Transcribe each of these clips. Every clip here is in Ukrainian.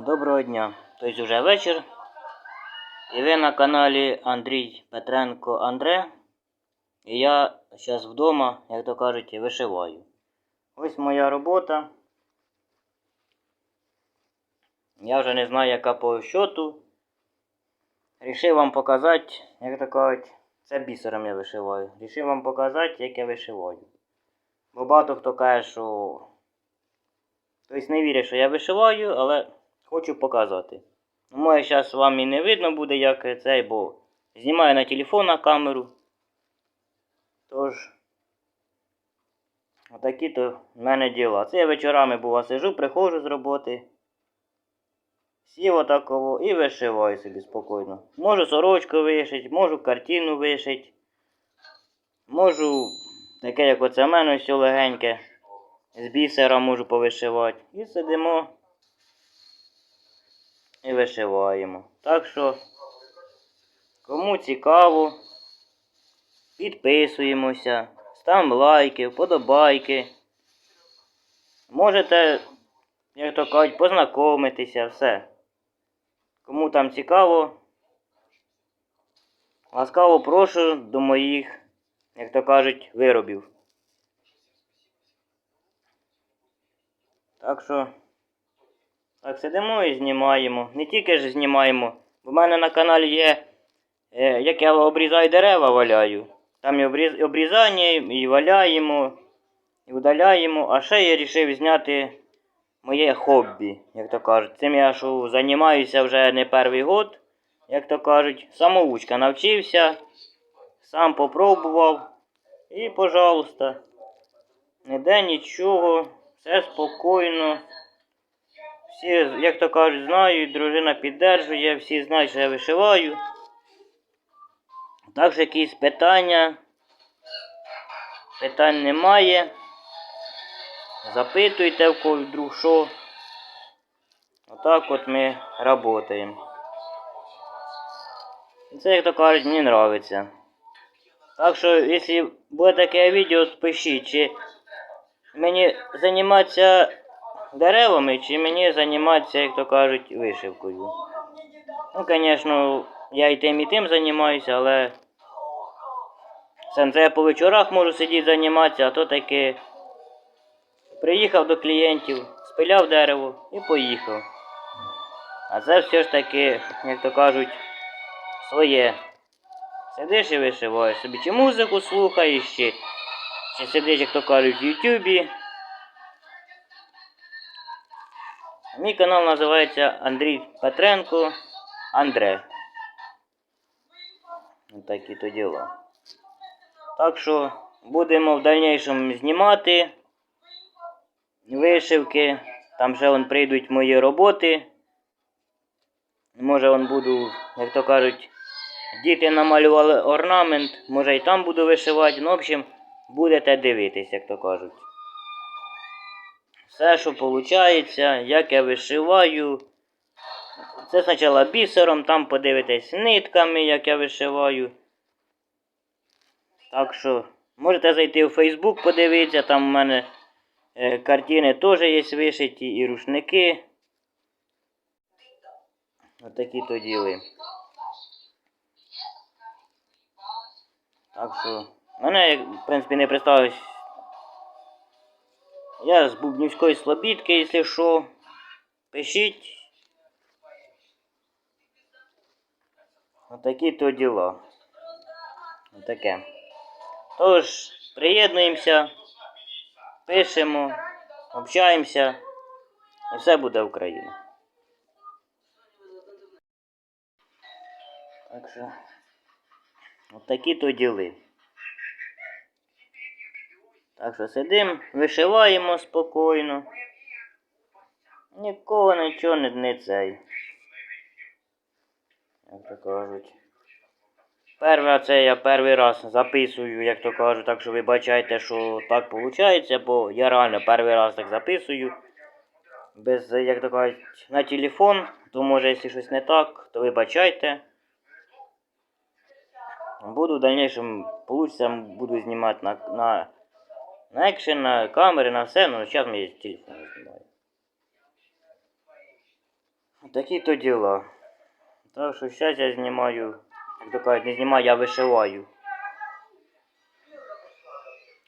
Доброго дня. Тобто вже вечір. І ви на каналі Андрій Петренко Андре. І я зараз вдома, як то кажуть, вишиваю. Ось моя робота. Я вже не знаю, яка по счету. Рішив вам показати, як то кажуть, це бісером я вишиваю. Рішив вам показати, як я вишиваю. Бо багато хто каже, що. Тобто не вірять, що я вишиваю, але хочу показати. Може, зараз вам і не видно буде, як цей, бо знімаю на телефон на камеру. Тож, отакі то в мене діла. Це я вечорами бува сижу, приходжу з роботи. Сів отаково і вишиваю собі спокійно. Можу сорочку вишити, можу картину вишити. Можу таке, як оце в мене все легеньке. З бісера можу повишивати. І сидимо і вишиваємо. Так що, кому цікаво, підписуємося, ставимо лайки, вподобайки. Можете, як то кажуть, познайомитися, все. Кому там цікаво, ласкаво прошу до моїх, як то кажуть, виробів. Так що. Так, сидимо і знімаємо. Не тільки ж знімаємо. Бо в мене на каналі є, е, як я обрізаю дерева, валяю. Там і обріз, обрізання, і валяємо, і удаляємо. А ще я вирішив зняти моє хобі, як то кажуть. Цим я що займаюся вже не перший год, як то кажуть. Самоучка навчився, сам попробував. І, пожалуйста, ніде нічого, все спокійно. Всі, як то кажуть, знають, дружина піддержує, всі знають, що я вишиваю. Також якісь питання. Питань немає. Запитуйте в когось вдруг що. Отак от ми працюємо. Це, як то кажуть, мені подобається. Так що, якщо буде таке відео, пишіть, чи мені займатися деревами, чи мені займатися, як то кажуть, вишивкою. Ну, звісно, я і тим, і тим займаюся, але сам це я по вечорах можу сидіти займатися, а то таки приїхав до клієнтів, спиляв дерево і поїхав. А це все ж таки, як то кажуть, своє. Сидиш і вишиваєш собі, чи музику слухаєш, чи, чи сидиш, як то кажуть, в Ютубі. Мій канал називається Андрій Петренко Андре. Ось такі то діла. Так що будемо в дальнішому знімати вишивки. Там ще вон прийдуть мої роботи. Може вон буду, як то кажуть, діти намалювали орнамент, може і там буду вишивати. Ну, в общем, будете дивитись, як то кажуть. Все, що виходить, як я вишиваю. Це спочатку бісером, там подивитесь нитками, як я вишиваю. Так що можете зайти в Facebook, подивитися, там у мене е, картини теж є вишиті і рушники. Отакі то діли. Так що, мене, в принципі, не представилось я з Бубнівської Слобідки, якщо що, пишіть. Отакі то діла. Отаке. Тож, приєднуємося, пишемо, общаємося, і все буде Україна. Так що, отакі то діли. Так що сидимо, вишиваємо спокійно. Нікого нічого не, не цей. Як то кажуть. Перше це я перший раз записую, як то кажуть, так що ви бачите, що так виходить, бо я реально перший раз так записую. Без, як то кажуть, на телефон, то може, якщо щось не так, то вибачайте. Буду в дальнейшем, получится, буду знімати на, на на екшен, на камери, на все, ну зараз ми телефон знімаю. Такі то діла. Так що зараз я знімаю, як то кажуть, не знімаю, я вишиваю.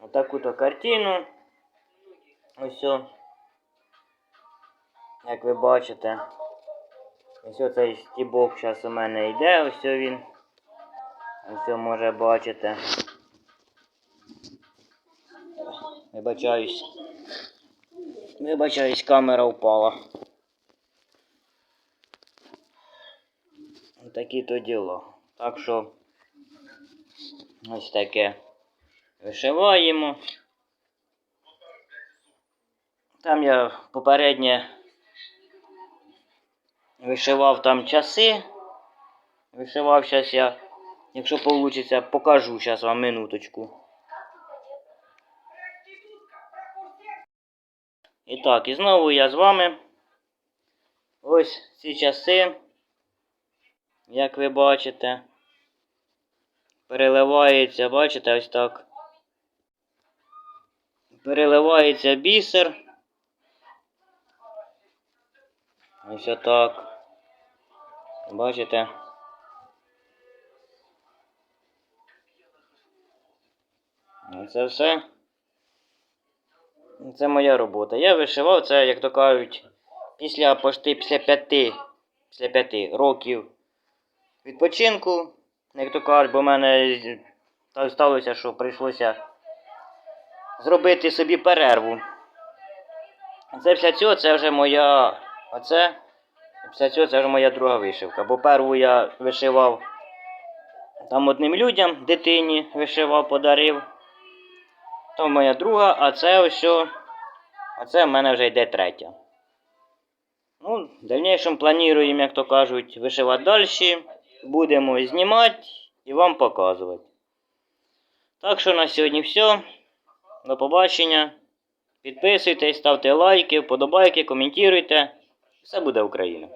Отаку то картину. Ось. Як ви бачите. Ось оцей стібок зараз у мене йде, ось він. Ось може бачите. Вибачаюсь. Вибачаюсь, камера впала. Такі то діло. Так що ось таке вишиваємо. Там я попереднє вишивав там часи. Вишивав зараз я, якщо вийде, покажу зараз вам минуточку. І так, і знову я з вами. Ось ці часи, як ви бачите, переливається, бачите, ось так. Переливається бісер. Ось отак. Бачите? Це все. Це моя робота. Я вишивав це, як то кажуть, після пошти після п'яти, після п'яти років відпочинку, як то кажуть, бо в мене так сталося, що прийшлося зробити собі перерву. Це після цього це вже моя. Оце. Після цього це вже моя друга вишивка. Бо перву я вишивав там одним людям, дитині вишивав, подарив. То моя друга, а це ось. А це в мене вже йде третя. Ну, в дальнішому плануємо, як то кажуть, вишивати далі. Будемо знімати і вам показувати. Так що на сьогодні все. До побачення. Підписуйтесь, ставте лайки, вподобайки, коментуйте. Все буде Україна.